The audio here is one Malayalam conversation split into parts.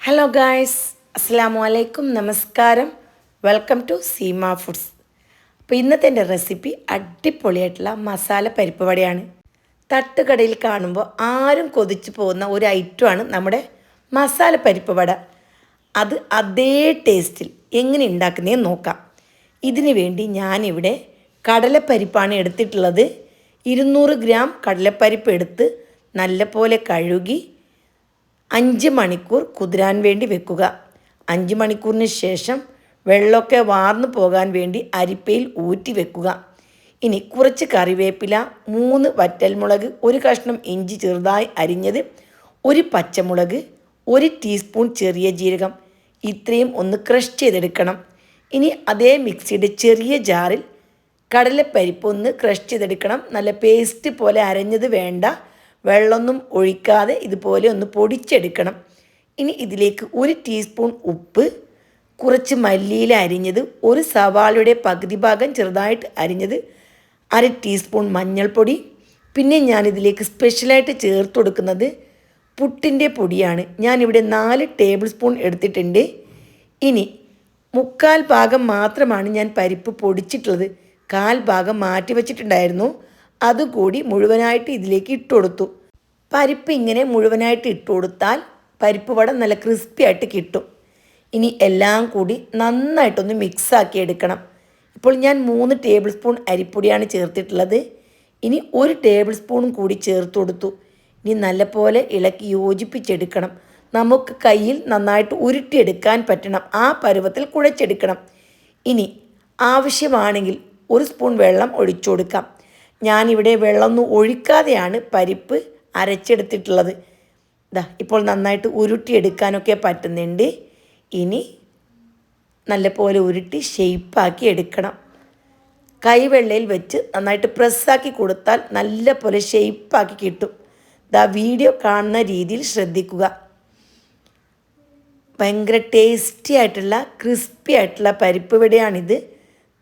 ഹലോ ഗായ്സ് അസ്സാം വലൈക്കും നമസ്കാരം വെൽക്കം ടു സീമ ഫുഡ്സ് അപ്പോൾ ഇന്നത്തെ എന്റെ റെസിപ്പി അടിപൊളിയായിട്ടുള്ള മസാല പരിപ്പ് വടയാണ്. തട്ടുകടയിൽ കാണുമ്പോൾ ആരും കൊതിച്ചു പോകുന്ന ഒരു ഐറ്റമാണ് നമ്മുടെ മസാല പരിപ്പ് വട. അത് അതേ ടേസ്റ്റിൽ എങ്ങനെ ഉണ്ടാക്കുന്നതെന്ന് നോക്കാം. ഇതിന് വേണ്ടി ഞാനിവിടെ കടലപ്പരിപ്പാണ് എടുത്തിട്ടുള്ളത്. ഇരുന്നൂറ് ഗ്രാം കടലപ്പരിപ്പ് എടുത്ത് നല്ലപോലെ കഴുകി അഞ്ച് മണിക്കൂർ കുതിരാൻ വേണ്ടി വെക്കുക. അഞ്ച് മണിക്കൂറിന് ശേഷം വെള്ളമൊക്കെ വാർന്നു പോകാൻ വേണ്ടി അരിപ്പയിൽ ഊറ്റി വെക്കുക. ഇനി കുറച്ച് കറിവേപ്പില മൂന്ന് വറ്റൽമുളക് ഒരു കഷ്ണം ഇഞ്ചി ചെറുതായി അരിഞ്ഞത് ഒരു പച്ചമുളക് ഒരു ടീസ്പൂൺ ചെറിയ ജീരകം. ഇത്രയും ഒന്ന് ക്രഷ് ചെയ്തെടുക്കണം. ഇനി അതേ മിക്സിയുടെ ചെറിയ ജാറിൽ കടലപ്പരിപ്പ് ഒന്ന് ക്രഷ് ചെയ്തെടുക്കണം. നല്ല പേസ്റ്റ് പോലെ അരഞ്ഞത് വേണ്ട. വെള്ളമൊന്നും ഒഴിക്കാതെ ഇതുപോലെ ഒന്ന് പൊടിച്ചെടുക്കണം. ഇനി ഇതിലേക്ക് ഒരു ടീസ്പൂൺ ഉപ്പ് കുറച്ച് മല്ലിയില അരിഞ്ഞത് ഒരു സവാളയുടെ പകുതി ഭാഗം ചെറുതായിട്ട് അരിഞ്ഞത് അര ടീസ്പൂൺ മഞ്ഞൾപ്പൊടി. പിന്നെ ഞാനിതിലേക്ക് സ്പെഷ്യലായിട്ട് ചേർത്ത് കൊടുക്കുന്നത് പുട്ടിന്റെ പൊടിയാണ്. ഞാനിവിടെ നാല് ടേബിൾ സ്പൂൺ എടുത്തിട്ടുണ്ട്. ഇനി മുക്കാൽ ഭാഗം മാത്രമാണ് ഞാൻ പരിപ്പ് പൊടിച്ചിട്ടുള്ളത്. കാൽ ഭാഗം മാറ്റി വച്ചിട്ടുണ്ടായിരുന്നു. അതുകൂടി മുഴുവനായിട്ട് ഇതിലേക്ക് ഇട്ട് കൊടുത്തു. പരിപ്പ് ഇങ്ങനെ മുഴുവനായിട്ട് ഇട്ട് കൊടുത്താൽ പരിപ്പ് വട നല്ല ക്രിസ്പി ആയിട്ട് കിട്ടും. ഇനി എല്ലാം കൂടി നന്നായിട്ടൊന്ന് മിക്സാക്കി എടുക്കണം. ഇപ്പോൾ ഞാൻ മൂന്ന് ടേബിൾ സ്പൂൺ അരിപ്പൊടിയാണ് ചേർത്തിട്ടുള്ളത്. ഇനി ഒരു ടേബിൾ സ്പൂണും കൂടി ചേർത്ത് കൊടുത്തു. ഇനി നല്ലപോലെ ഇളക്കി യോജിപ്പിച്ചെടുക്കണം. നമുക്ക് കയ്യിൽ നന്നായിട്ട് ഉരുട്ടിയെടുക്കാൻ പറ്റണം. ആ പരുവത്തിൽ കുഴച്ചെടുക്കണം. ഇനി ആവശ്യമാണെങ്കിൽ ഒരു സ്പൂൺ വെള്ളം ഒഴിച്ചു കൊടുക്കാം. ഞാനിവിടെ വെള്ളമൊന്നും ഒഴിക്കാതെയാണ് പരിപ്പ് അരച്ചെടുത്തിട്ടുള്ളത്. ഇതാ ഇപ്പോൾ നന്നായിട്ട് ഉരുട്ടിയെടുക്കാനൊക്കെ പറ്റുന്നുണ്ട്. ഇനി നല്ലപോലെ ഉരുട്ടി ഷെയ്പ്പാക്കി എടുക്കണം. കൈവെള്ളയിൽ വെച്ച് നന്നായിട്ട് പ്രസ്സാക്കി കൊടുത്താൽ നല്ലപോലെ ഷെയ്പ്പാക്കി കിട്ടും. ദാ വീഡിയോ കാണുന്ന രീതിയിൽ ശ്രദ്ധിക്കുക. ഭയങ്കര ടേസ്റ്റി ആയിട്ടുള്ള ക്രിസ്പി ആയിട്ടുള്ള പരിപ്പ് ഇവിടെയാണിത്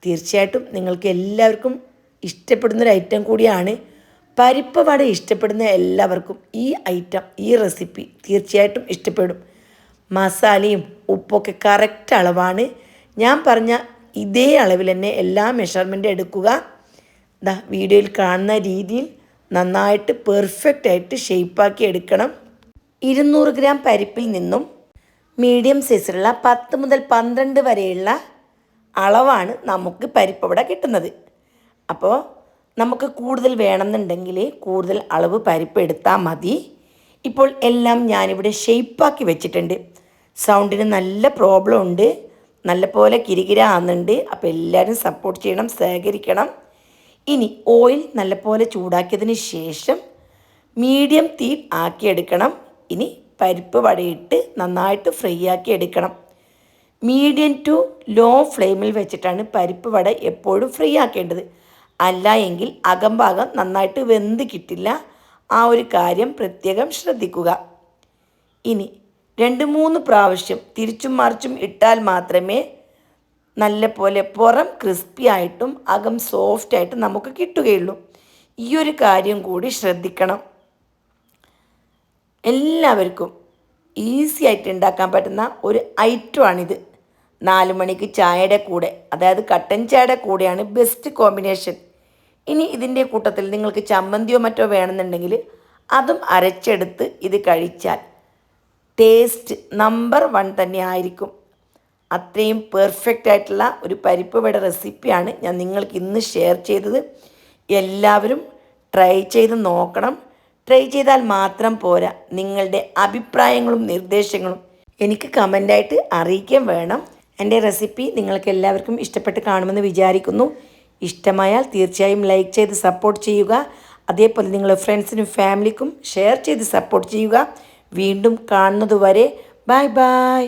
തീർച്ചയായിട്ടും നിങ്ങൾക്ക് എല്ലാവർക്കും ഇഷ്ടപ്പെടുന്നൊരു ഐറ്റം കൂടിയാണ്. പരിപ്പ് വട ഇഷ്ടപ്പെടുന്ന എല്ലാവർക്കും ഈ ഐറ്റം ഈ റെസിപ്പി തീർച്ചയായിട്ടും ഇഷ്ടപ്പെടും. മസാലയും ഉപ്പൊക്കെ കറക്റ്റ് അളവാണ്. ഞാൻ പറഞ്ഞ ഇതേ അളവിൽ തന്നെ എല്ലാ മെഷർമെന്റും എടുക്കുക. ദാ വീഡിയോയിൽ കാണുന്ന രീതിയിൽ നന്നായിട്ട് പെർഫെക്റ്റ് ആയിട്ട് ഷേപ്പാക്കി എടുക്കണം. ഇരുന്നൂറ് ഗ്രാം പരിപ്പിൽ നിന്നും മീഡിയം സൈസിലുള്ള പത്ത് മുതൽ പന്ത്രണ്ട് വരെയുള്ള അളവാണ് നമുക്ക് പരിപ്പ് പരിപ്പവിടെ കിട്ടുന്നത്. അപ്പോൾ നമുക്ക് കൂടുതൽ വേണമെന്നുണ്ടെങ്കിൽ കൂടുതൽ അളവ് പരിപ്പ് എടുത്താൽ മതി. ഇപ്പോൾ എല്ലാം ഞാനിവിടെ ഷെയ്പ്പാക്കി വെച്ചിട്ടുണ്ട്. സൗണ്ടിന് നല്ല പ്രോബ്ലം ഉണ്ട്. നല്ലപോലെ കിരികിര ആകുന്നുണ്ട് അപ്പോൾ എല്ലാവരും സപ്പോർട്ട് ചെയ്യണം സഹകരിക്കണം. ഇനി ഓയിൽ നല്ലപോലെ ചൂടാക്കിയതിന് ശേഷം മീഡിയം തീ ആക്കിയെടുക്കണം. ഇനി പരിപ്പ് വടയിട്ട് നന്നായിട്ട് ഫ്രൈ ആക്കി എടുക്കണം. മീഡിയം ടു ലോ ഫ്ലെയിമിൽ വെച്ചിട്ടാണ് പരിപ്പ് വട എപ്പോഴും ഫ്രൈ ആക്കേണ്ടത്. അല്ല എങ്കിൽ അകംഭാഗം നന്നായിട്ട് വെന്ത് കിട്ടില്ല. ആ ഒരു കാര്യം പ്രത്യേകം ശ്രദ്ധിക്കുക. ഇനി രണ്ട് മൂന്ന് പ്രാവശ്യം തിരിച്ചും മറിച്ചും ഇട്ടാൽ മാത്രമേ നല്ല പോലെ പുറം ക്രിസ്പി ആയിട്ടും അകം സോഫ്റ്റ് ആയിട്ടും നമുക്ക് കിട്ടുകയുള്ളൂ. ഈ ഒരു കാര്യം കൂടി ശ്രദ്ധിക്കണം. എല്ലാവർക്കും ഈസി ആയിട്ട് ഉണ്ടാക്കാൻ പറ്റുന്ന ഒരു ഐറ്റമാണിത് നാല് മണിക്ക് ചായയുടെ കൂടെ അതായത് കട്ടൻ ചായയുടെ കൂടെയാണ് ബെസ്റ്റ് കോമ്പിനേഷൻ ഇനി ഇതിന്റെ കൂട്ടത്തിൽ നിങ്ങൾക്ക് ചമ്മന്തിയോ മറ്റോ വേണമെന്നുണ്ടെങ്കിൽ അതും അരച്ചെടുത്ത് ഇത് കഴിച്ചാൽ ടേസ്റ്റ് നമ്പർ വൺ തന്നെ ആയിരിക്കും. അത്രയും പെർഫെക്റ്റ് ആയിട്ടുള്ള ഒരു പരിപ്പ് വട റെസിപ്പിയാണ് ഞാൻ നിങ്ങൾക്ക് ഇന്ന് ഷെയർ ചെയ്തത്. എല്ലാവരും ട്രൈ ചെയ്ത് നോക്കണം. ട്രൈ ചെയ്താൽ മാത്രം പോരാ. നിങ്ങളുടെ അഭിപ്രായങ്ങളും നിർദ്ദേശങ്ങളും എനിക്ക് കമന്റായിട്ട് അറിയിക്കാൻ വേണം. എന്റെ റെസിപ്പി നിങ്ങൾക്ക് എല്ലാവർക്കും ഇഷ്ടപ്പെട്ട് കാണുമെന്ന് വിചാരിക്കുന്നു. ഇഷ്ടമായാൽ തീർച്ചയായും ലൈക്ക് ചെയ്ത് സപ്പോർട്ട് ചെയ്യുക. അതേപോലെ നിങ്ങൾ ഫ്രണ്ട്സിനും ഫാമിലിക്കും ഷെയർ ചെയ്ത് സപ്പോർട്ട് ചെയ്യുക. വീണ്ടും കാണുന്നതുവരെ ബൈ ബൈ